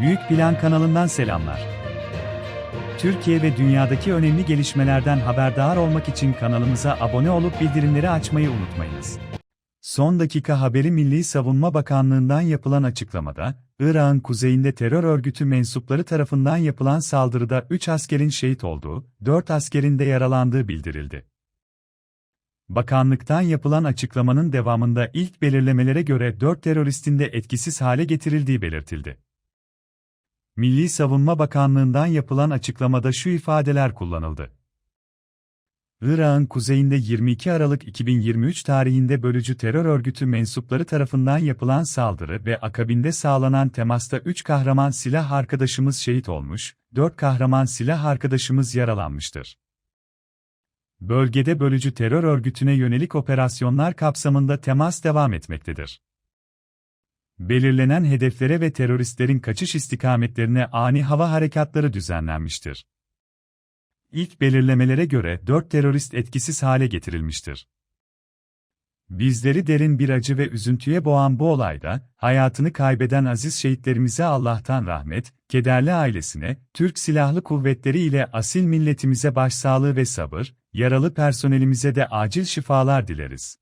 Büyük Plan kanalından selamlar. Türkiye ve dünyadaki önemli gelişmelerden haberdar olmak için kanalımıza abone olup bildirimleri açmayı unutmayınız. Son dakika haberi Milli Savunma Bakanlığı'ndan yapılan açıklamada, Irak'ın kuzeyinde terör örgütü mensupları tarafından yapılan saldırıda 3 askerin şehit olduğu, 4 askerin de yaralandığı bildirildi. Bakanlıktan yapılan açıklamanın devamında ilk belirlemelere göre 4 teröristin de etkisiz hale getirildiği belirtildi. Milli Savunma Bakanlığı'ndan yapılan açıklamada şu ifadeler kullanıldı. Irak'ın kuzeyinde 22 Aralık 2023 tarihinde bölücü terör örgütü mensupları tarafından yapılan saldırı ve akabinde sağlanan temasta 3 kahraman silah arkadaşımız şehit olmuş, 4 kahraman silah arkadaşımız yaralanmıştır. Bölgede bölücü terör örgütüne yönelik operasyonlar kapsamında temas devam etmektedir. Belirlenen hedeflere ve teröristlerin kaçış istikametlerine ani hava harekatları düzenlenmiştir. İlk belirlemelere göre 4 terörist etkisiz hale getirilmiştir. Bizleri derin bir acı ve üzüntüye boğan bu olayda, hayatını kaybeden aziz şehitlerimize Allah'tan rahmet, kederli ailesine, Türk Silahlı Kuvvetleri ile asil milletimize başsağlığı ve sabır, yaralı personelimize de acil şifalar dileriz.